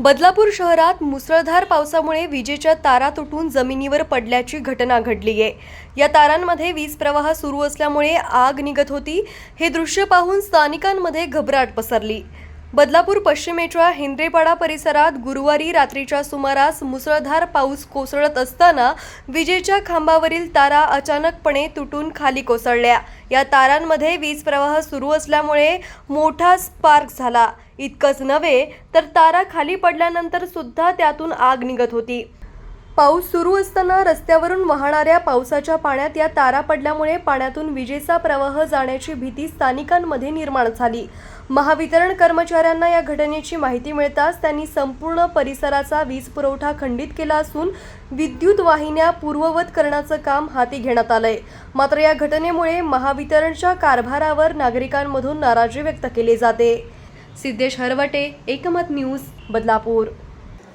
बदलापूर शहरात मुसळधार पावसामुळे विजेच्या तारा तुटून जमिनीवर पडल्याची घटना घडली आहे. या तारांमध्ये वीज प्रवाह सुरू असल्यामुळे आग निघत होती. हे दृश्य पाहून स्थानिकांमध्ये घबराट पसरली. बदलापूर पश्चिमेच्या हिंद्रेपाडा परिसरात गुरुवारी रात्रीच्या सुमारास मुसळधार पाऊस कोसळत असताना विजेच्या खांबावरील तारा अचानकपणे तुटून खाली कोसळल्या. या तारांमध्ये वीज प्रवाह सुरू असल्यामुळे मोठा स्पार्क झाला. इतकंच नव्हे तर तारा खाली पडल्यानंतर सुद्धा त्यातून आग निघत होती. पाऊस सुरू असताना रस्त्यावरून वाहणाऱ्या पावसाच्या पाण्यात या तारा पडल्यामुळे पाण्यातून विजेचा प्रवाह जाण्याची भीती स्थानिकांमध्ये निर्माण झाली. महावितरण कर्मचाऱ्यांना या घटनेची माहिती मिळताच त्यांनी संपूर्ण परिसराचा वीज पुरवठा खंडित केला असून विद्युत वाहिन्या पूर्ववत करण्याचं काम हाती घेण्यात आलंय. मात्र या घटनेमुळे महावितरणच्या कारभारावर नागरिकांमधून नाराजी व्यक्त केली जाते. सिद्धेश हरवटे एकमत न्यूज बदलापूर.